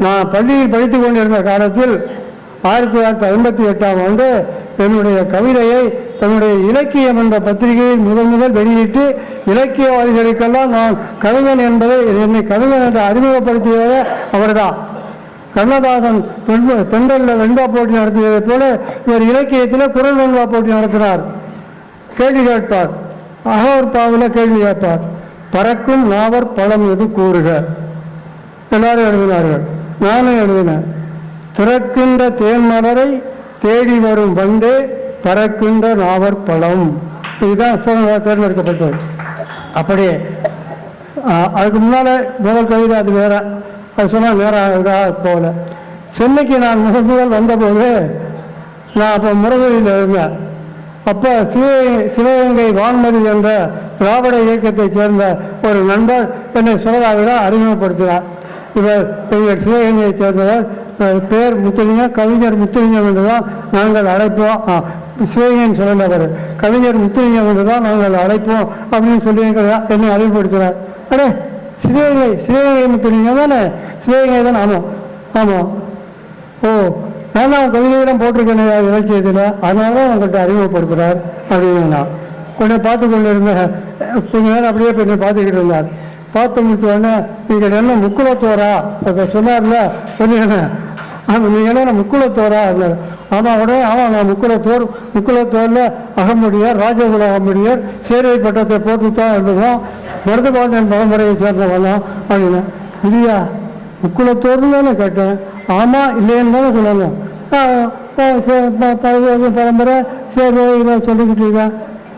நான் பள்ளியில் படித்துக் கொண்டிருந்த காலத்தில் ஆயிரத்தி தொள்ளாயிரத்தி ஐம்பத்தி எட்டாம் ஆண்டு என்னுடைய கவிதையை தன்னுடைய இலக்கியம் என்ற பத்திரிகையில் முதல் முதல் வெளியிட்டு இலக்கியவாதிகளுக்கெல்லாம் நான் கவிஞன் என்பதை என்னை கவிஞன் என்று அறிமுகப்படுத்தியவர் அவர்தான். கண்ணதாசன் பெண் பெண்களில் வெண்பா போட்டி நடத்தியதைப் போல இவர் இலக்கியத்தில் குரல் வெண்பா போட்டி நடத்தினார். கேள்வி கேட்பார். அகோர் பாவில் கேள்வி கேட்பார். பறக்கும் நாவர் பழம் எது கூறுக? எல்லாரும் எழுதினார்கள். நானும் எழுதினேன். திறக்கின்ற தேன்மலரை தேடி வரும் வண்டே பறக்கின்ற நாவர் பழம். இதுதான் சிறந்த தேர்ந்தெடுக்கப்பட்டது. அப்படியே அதுக்கு முன்னால் முதல் கவிதை அது வேற. அது சொன்னால் வேற இதாக போகல சென்னைக்கு நான் முதல் முதல் வந்தபோது நான் அப்போ முருகையில் இருந்தேன் அப்போ சிவகங்கை சிவகங்கை வான்மதி என்ற திராவிட இயக்கத்தைச் சேர்ந்த ஒரு நண்பர் என்னை சுரதாவிட அறிமுகப்படுத்தினார். இவர் எங்கள் சிவகங்கையை சேர்ந்தவர். பேர் முத்துலிங்கம் கவிஞர் முத்துலிங்கம் என்றுதான் நாங்கள் அழைப்போம். ஆ, சிவகங்கைன்னு சொல்லல கவிஞர் முத்துலிங்கம் என்றுதான் நாங்கள் அழைப்போம் அப்படின்னு சொல்லி என்னை அறிமுகப்படுத்தினார். அடே சிவகங்கை சிவகங்கை முத்துலிங்கம் தானே? சிவகங்கை தானே? ஆமாம் ஆமாம் ஓ நான் தான் கவிதையிடம் போட்டிருக்கேன் இலக்கியத்தில். அதனால தான் உங்கள்கிட்ட அறிமுகப்படுத்துகிறார் அப்படின்னு. நான் உடனே பார்த்து கொண்டு இருந்தேன் கொஞ்ச நேரம் அப்படியே போய் பார்த்துக்கிட்டு இருந்தார். பார்த்து முடிச்ச உடனே நீங்கள் என்ன முக்குலத்தோரா? இப்போ சொன்னார்ல சொன்னீங்க ஆமாம் நீங்கள் என்ன முக்குலத்தோரா? இல்லை ஆமாம் உடனே ஆமாம் நான் முக்குலத்தோர் முக்குலத்தோரில் அகமுடியார் ராஜகுல அகமுடியார் சேரை பட்டத்தை போட்டு தான் இருந்தோம். மருதுபாண்டியன் பரம்பரையை சேர்ந்தவெல்லாம். அப்படின்னு இல்லையா முக்குலத்தோர்னு தானே கேட்டேன். ஆமாம் இல்லைன்னு தானே சொன்னாங்க. சரி, பரம்பரை சரி சொல்லிக்கிட்டு இருக்கேன்.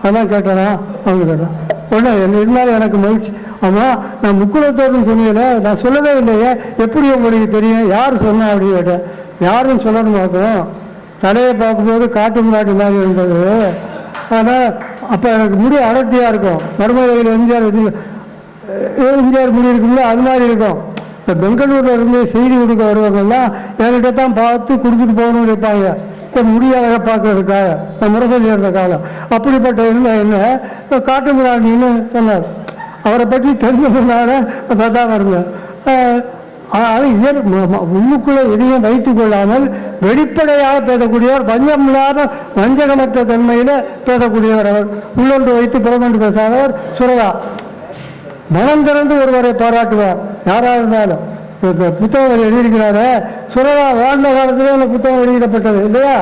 அதான் கேட்டேனா? அவங்க கேட்டேன். உடனே என்ன இருந்தாலும் எனக்கு மகிழ்ச்சி. ஆமாம் நான் முக்குலத்தோர்னு சொன்னீங்களே நான் சொல்லவே இல்லையே. எப்படி உங்களுக்கு தெரியும்? யார் சொன்னா அப்படின்னு கேட்டேன். யாரும் சொல்லணும் பார்க்கும் தலையை பார்க்கும்போது காட்டு முன்னாடி மாதிரி இருந்தது. ஆனால் அப்போ எனக்கு முடி அடர்த்தியாக இருக்கும். மருமகையில் எம்ஜிஆர் இது எம்ஜிஆர் முடி இருக்குங்களோ அது மாதிரி இருக்கும். இப்போ பெங்களூரில் இருந்து செய்தி கொடுக்க வருவாங்கலாம் என்கிட்ட தான் பார்த்து கொடுத்துட்டு போகணும்னு நினைப்பாங்க. இப்போ முடியாத பார்க்கறதுக்காக நான் முரசொலி இருந்த காலம். அப்படிப்பட்ட இருந்தால் என்ன? இப்போ காட்டு சொன்னார். அவரை பற்றி தெரிஞ்சதுனால பார்த்தா இருந்தேன் ஆனால் இயல் உள்ளுக்குள்ளே எதையும் வைத்துக் கொள்ளாமல் வெளிப்படையாக பேசக்கூடியவர் பஞ்சம் இல்லாத வஞ்சகமற்ற தன்மையில் பேசக்கூடியவர் அவர். உள்ளொன்று வைத்து புறமொன்று பேசாதவர் சுரதா மனம் திறந்து ஒருவரை பாராட்டுவார். யாராக இருந்தாலும். புத்தகம் எழுதியிருக்கிறாரு சுரதா வாழ்ந்த காலத்திலே அந்த புத்தகம் வெளியிடப்பட்டது இல்லையா?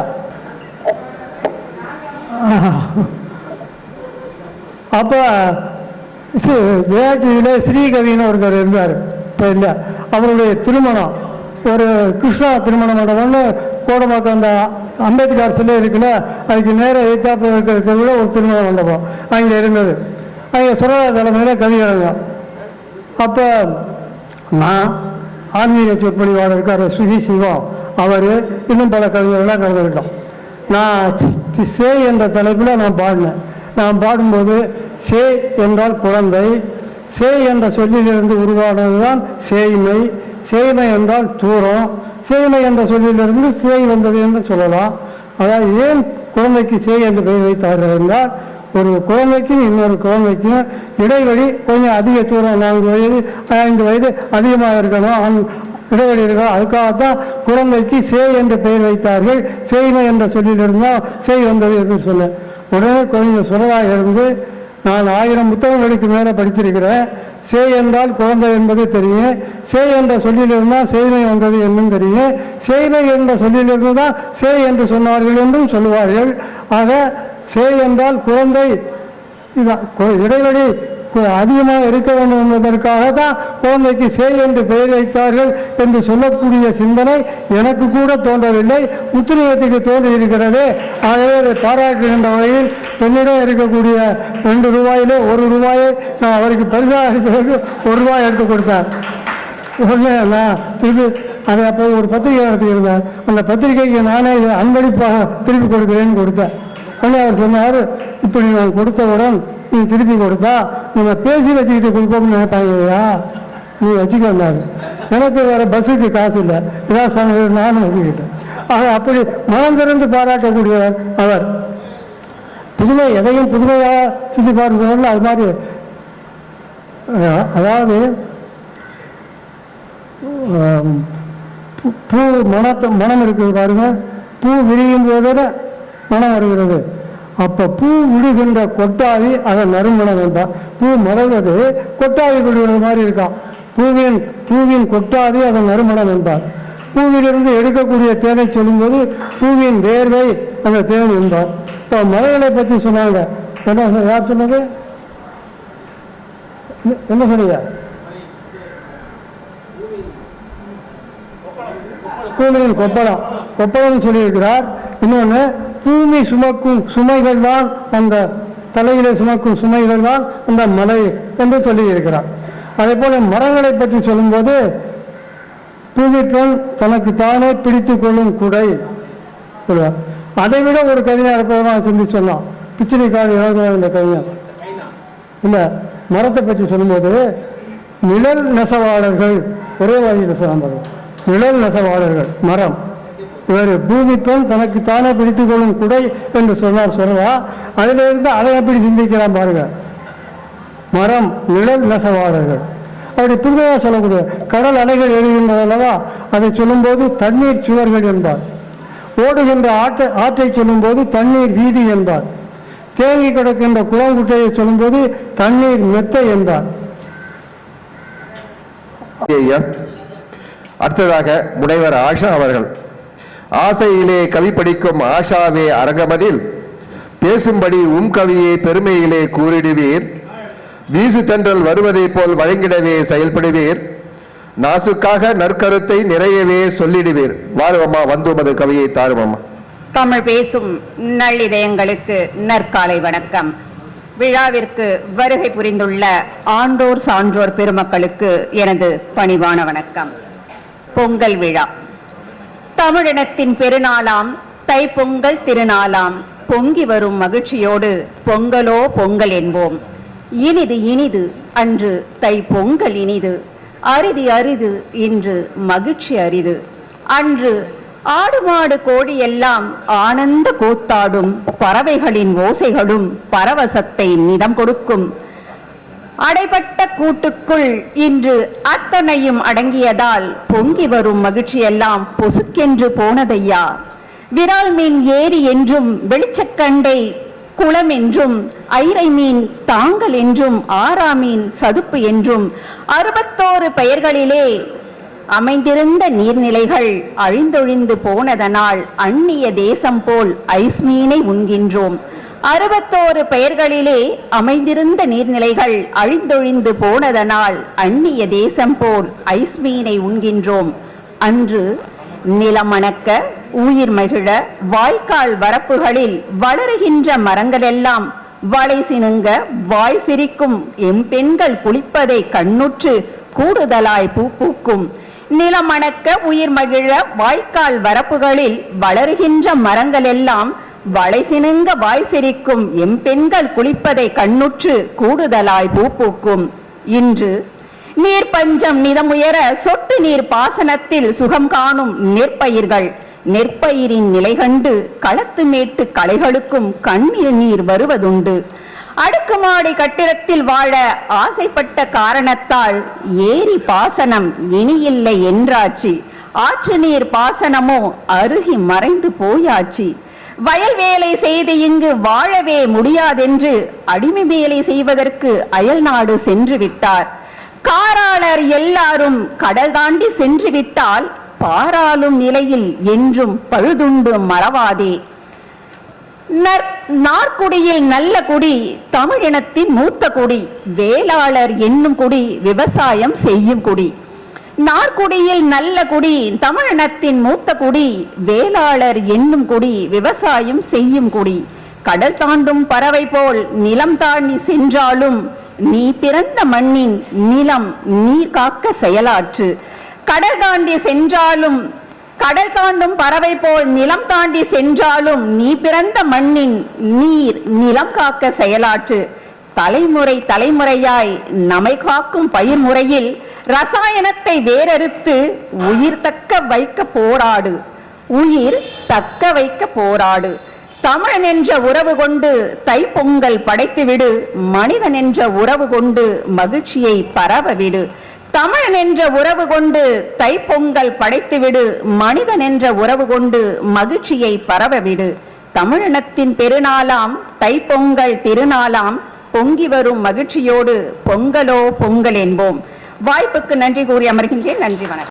அப்போ ஜெயாட்டியில ஸ்ரீகவின்னு ஒருத்தர் இருந்தார். இப்போ இல்லை அவருடைய திருமணம். ஒரு கிருஷ்ணா திருமண மண்டபம்னு கோடம்பாக்கம் அந்த அம்பேத்கர் சிலை இருக்குல்ல அதுக்கு நேராக எய்த்தாப்பு இருக்கிறதுல ஒரு திருமண மண்டபம் அங்கே இருந்தது. அங்கே சுரதா தலைமையில் கவி எழுதும் அப்போ நான் ஆன்மீக சொற்பொழிவாளர் இருக்கார் சுகி சிவம் அவர் இன்னும் பல கவிஞர்களாக கலந்துக்கிட்டோம். நான் சே என்ற தலைப்பில் நான் பாடினேன். நான் பாடும்போது சே என்றால் குழந்தை சே என்ற சொல்லிலிருந்து உருவானது தான் சேய்மை சேய்மை என்றால் தூரம் சேய்மை என்ற சொல்லிலிருந்து சேய் வந்தது என்று சொல்லலாம். அதாவது ஏன் குழந்தைக்கு சேய் என்று பெயர் வைத்தார்கள் என்றால் ஒரு குழந்தைக்கும் இன்னொரு குழந்தைக்கும் இடைவெளி கொஞ்சம் அதிக தூரம் நான்கு வயது ஐந்து வயது அதிகமாக இருக்கணும் இடைவெளி இருக்கணும். அதுக்காகத்தான் குழந்தைக்கு சேய் என்று பெயர் வைத்தார்கள். சேய்மை என்ற சொல்லிலிருந்தால் தான் சேய் வந்தது என்று சொன்னேன். உடனே கொஞ்சம் சுரவாக இருந்து நான் ஆயிரம் புத்தகங்களுக்கு மேலே படித்திருக்கிறேன். சே என்றால் குழந்தை என்பது தெரியும். சே என்ற சொல்லிலிருந்து தான் செய்மை வந்தது என்னும் தெரியும். செய்மை என்ற சொல்லிலிருந்து தான் சே என்று சொன்னார்கள் என்றும் சொல்லுவார்கள். ஆக சே என்றால் குழந்தை இதான் இடைவெளி. அதிகமாக இருக்க வேண்டும் என்பதற்காக தான் குழந்தைக்கு சேல் என்று பெயர் வைத்தார்கள் என்று சொல்லக்கூடிய சிந்தனை எனக்கு கூட தோன்றவில்லை. முத்துலிங்கத்துக்கு தோன்றி இருக்கிறது ஆகவே அதை பாராட்டுகின்ற வகையில் என்னிடம் இருக்கக்கூடிய ரெண்டு ரூபாயிலே ஒரு ரூபாயை நான் அவருக்கு பரிசாக இருக்கிறதுக்கு ஒரு ரூபாய் எடுத்து கொடுத்தார் உடனே நான் திருப்பி அதை அப்போ ஒரு பத்திரிகை நடத்தியிருந்தேன் அந்த பத்திரிகைக்கு நானே அன்பளிப்பாக திருப்பி கொடுக்குறேன்னு கொடுத்தேன். உடனே அவர் சொன்னார் இப்படி நான் கொடுத்தவுடன் நீ திருப்பி கொடுத்தா நம்ம பேசி வச்சுக்கிட்டு கொடுப்போம்னு நினைப்பாங்கய்யா நீ வச்சுக்கொண்டாரு எனக்கு வேற பஸ்ஸுக்கு காசு இல்லை. இதான் சொன்னது நானும் வச்சுக்கிட்டேன். ஆக அப்படி மனம் திறந்து பாராட்டக்கூடியவர் அவர். புதுமை எதையும் புதுமையாக சுற்றி பார்க்கிறவர்கள் அது மாதிரி அதாவது பூ- மனத்தை மனம் இருக்குது பாருங்க. பூ விரியும் போதோட மனம் வருகிறது. அப்போ பூ விடுகின்ற கொட்டாவி அதை நறுமணம் என்றார் பூ மலர்வது கொட்டாவி விடுகிறது மாதிரி இருக்கான் பூவின் பூவின் கொட்டாவி அதை நறுமணம் என்றார் பூவிலிருந்து எடுக்கக்கூடிய தேனை சொல்லும்போது பூவின் வேர்வை அந்த தேன் என்றார் இப்போ மலர்களை பற்றி சொன்னாங்க. என்ன யார் சொன்னது? என்ன- என்ன சொன்னீங்க? பூமியின் கொப்பளம். கொப்பளம். சொல்லியிருக்கிறார். இன்னொன்று பூமி சுமக்கும் சுமைகள் தான் அந்த தலையிலே சுமக்கும் சுமைகள் தான் அந்த மலை என்று சொல்லியிருக்கிறார். அதே போல மரங்களை பற்றி சொல்லும்போது பூமி பெண் தனக்கு தானே பிடித்து கொள்ளும் குடை சொல்லுவார். அதை விட ஒரு கவிஞர் இருப்பதான் சிந்தி சொன்னான். பிச்சினிக்காடு எழுதுவார் இந்த கவிஞர்? இல்லை மரத்தை பற்றி சொல்லும்போது நிழல் நெசவாளர்கள் ஒரே வழி நெசவாளர்கள் நிழல் நெசவாளர்கள் மரம். இவர் பூமி பெண் தனக்கு தானே பிடித்துக் கொள்ளும் குடை என்று சொன்னார் சொல்லவா அதிலிருந்து அதை எப்படி சிந்திக்கிறான் பாருங்க. மரம் நிழல் நெசவாளர்கள். அப்படி புதுமையாக சொல்லக்கூடிய கடல் அலைகள் எழுகின்றது அல்லவா? அதை சொல்லும்போது தண்ணீர் சுவர்கள் என்பார். ஓடுகின்ற ஆற்றை ஆற்றை சொல்லும்போது தண்ணீர் வீதி என்பார். தேங்கி கிடக்கின்ற குளங்குட்டையை சொல்லும்போது தண்ணீர் மெத்தை என்பார். அடுத்ததாக முனைவர் ஆஷா அவர்கள். ஆசையிலே கவி படிக்கும் ஆஷாவே அரங்கமதில் பேசும்படி உம் கவியை பெருமையிலே கூறிடுவீர். வீசு தென்றல் வருவதைப் போல் வழங்கிடவே செயல்படுவீர். நாசுக்காக நற்கருத்தை நிறையவே சொல்லிடுவீர். வாருவம்மா வந்து கவியை தாருவம்மா. தமிழ் பேசும் நல்லிதயங்களுக்கு நற்காலை வணக்கம். விழாவிற்கு வருகை புரிந்துள்ள ஆண்டோர் சான்றோர் பெருமக்களுக்கு எனது பணிவான வணக்கம். பொங்கல் விழா. தமிழினத்தின் பெருநாளாம் தைப்பொங்கல் திருநாளாம். பொங்கி வரும் மகிழ்ச்சியோடு பொங்கலோ பொங்கல் என்போம். இனிது இனிது அன்று தை பொங்கல் இனிது. அரிது அரிது இன்று மகிழ்ச்சி அரிது. அன்று ஆடு மாடு கோழி எல்லாம் ஆனந்த கூத்தாடும் பறவைகளின் ஓசைகளும் பரவசத்தை நிதம் கொடுக்கும். அடைபட்ட கூட்டுக்குள் இன்று அத்தனையும் அடங்கியதால் பொங்கி வரும் மகிழ்ச்சியெல்லாம் பொசுக்கென்று போனதையா? விரால் மீன் ஏரி என்றும் வெளிச்சக்கண்டை குளம் என்றும் ஐரை மீன் தாங்கல் என்றும் ஆரா மீன் சதுப்பு என்றும் அறுபத்தோரு பெயர்களிலே அமைந்திருந்த நீர்நிலைகள் அழிந்தொழிந்து போனதனால் அந்நிய தேசம் போல் ஐஸ் மீனை உண்கின்றோம். அறுபத்தோரு பெயர்களிலே அமைந்திருந்த நீர்நிலைகள் அழிந்தொழிந்து போனதனால் அந்நிய தேசம் போல் ஐஸ்மீனை உண்கின்றோம். அன்று நிலமணக்க உயிர் மகிழ வாய்க்கால் வரப்புகளில் வளருகின்ற மரங்களெல்லாம் வளை சினுங்க வாய் சிரிக்கும் எம்பெண்கள் குளிப்பதை கண்ணுற்று கூடுதலாய் பூ பூக்கும். நிலமணக்க உயிர் மகிழ வாய்க்கால் வரப்புகளில் வளருகின்ற மரங்களெல்லாம் எல்லாம் சினுங்க வாய் சிரிக்கும் எம்பெண்கள் குளிப்பதை கண்ணுற்று கூடுதலாய் பூ பூக்கும். இன்று நீர் பஞ்சம் நிதமுயர சொட்டு நீர் பாசனத்தில் சுகம் காணும் நெற்பயிர்கள். நெற்பயிரின் நிலை கண்டு களத்து மேட்டு களைகளுக்கும் கண்ணில் நீர் வருவதுண்டு. அடுக்குமாடி கட்டிடத்தில் வாழ ஆசைப்பட்ட காரணத்தால் ஏரி பாசனம் இனியில்லை என்றாச்சு. ஆற்று நீர் பாசனமோ அருகி மறைந்து போயாச்சு. வயல் வேலை செய்து இங்கு வாழவே முடியாதென்று அடிமை வேலை செய்வதற்கு அயல் நாடு சென்று விட்டார். காராளர் எல்லாரும் கடல் தாண்டி சென்று விட்டால் பாராளும் நிலையில் என்றும் பழுதுண்டு மறவாதே. நற் நாற்குடியில் நல்ல குடி தமிழினத்தின் மூத்த குடி வேளாளர் என்னும் குடி விவசாயம் செய்யும் குடி. நார்குடியில் நல்ல குடி தமிழினத்தின் மூத்த குடி வேளாளர் என்னும் குடி விவசாயம் செய்யும் குடி. கடல் தாண்டும் பறவை போல் நிலம் தாண்டி சென்றாலும் நீ பிறந்த மண்ணின் நிலம் நீர் காக்க செயலாற்று. கடல் தாண்டி சென்றாலும் கடல் தாண்டும் பறவை போல் நிலம் தாண்டி சென்றாலும் நீ பிறந்த மண்ணின் நீர் நிலம் காக்க செயலாற்று. தலைமுறை தலைமுறையாய் நமை காக்கும் பயிர் முறையில் ரசாயனத்தை வேறறுத்து உயிர் தக்க வைக்க போராடு. உயிர் தக்க வைக்க போராடு. தமிழன் என்ற உறவு கொண்டு தைப்பொங்கல் படைத்துவிடு. மனிதன் என்ற உறவு கொண்டு மகிழ்ச்சியை பரவ விடு தமிழன் என்ற உறவு கொண்டு தைப்பொங்கல் படைத்துவிடு. மனிதன் என்ற உறவு கொண்டு மகிழ்ச்சியை பரவவிடு. தமிழினத்தின் பெருநாளாம் தைப்பொங்கல் திருநாளாம் பொங்கி வரும் மகிழ்ச்சியோடு பொங்கலோ பொங்கல் என்போம். வாய்ப்புக்கு நன்றி கூறி அமர்கின்றேன். நன்றி வணக்கம்.